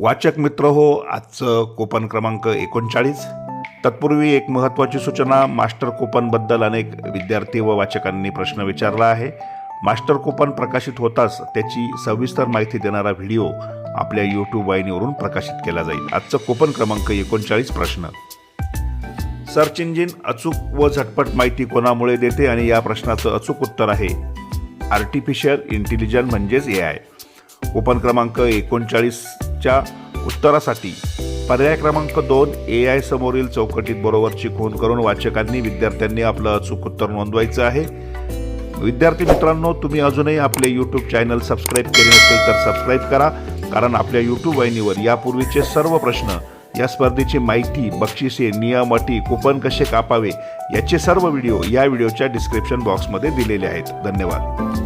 वाचक मित्र हो आजचं कोपन क्रमांक एकोणचाळीस. तत्पूर्वी एक महत्त्वाची सूचना मास्टर कोपनबद्दल अनेक विद्यार्थी व वाचकांनी प्रश्न विचारला आहे. मास्टर कोपन प्रकाशित होताच त्याची सविस्तर माहिती देणारा व्हिडिओ आपल्या यूट्यूब वाहिनीवरून प्रकाशित केला जाईल. आजचं कोपन क्रमांक एकोणचाळीस प्रश्न. सर्च इंजिन अचूक व झटपट माहिती कोणामुळे देते आणि या प्रश्नाचं अचूक उत्तर आहे? आर्टिफिशियल इंटेलिजन्स म्हणजेच ए आय. कोपन क्रमांक एकोणचाळीस एकोणचाळीसच्या उत्तरासाठी. पर्याय क्रमांक दोन ए आय समोरील चौकटीत बरोबरची खून करून वाचकांनी विद्यार्थ्यांनी आपलं अचूक उत्तर नोंदवायचं आहे. विद्यार्थी मित्रांनो तुम्ही अजूनही आपले यूट्यूब चॅनल सबस्क्राईब केले नसेल तर सबस्क्राईब करा. कारण आपल्या यूट्यूब वाहिनीवर यापूर्वीचे सर्व प्रश्न या स्पर्धेची माहिती बक्षिसे नियम अटी कुपन कसे कापावे याचे सर्व व्हिडिओ या व्हिडिओच्या डिस्क्रिप्शन बॉक्समध्ये दिलेले आहेत. धन्यवाद.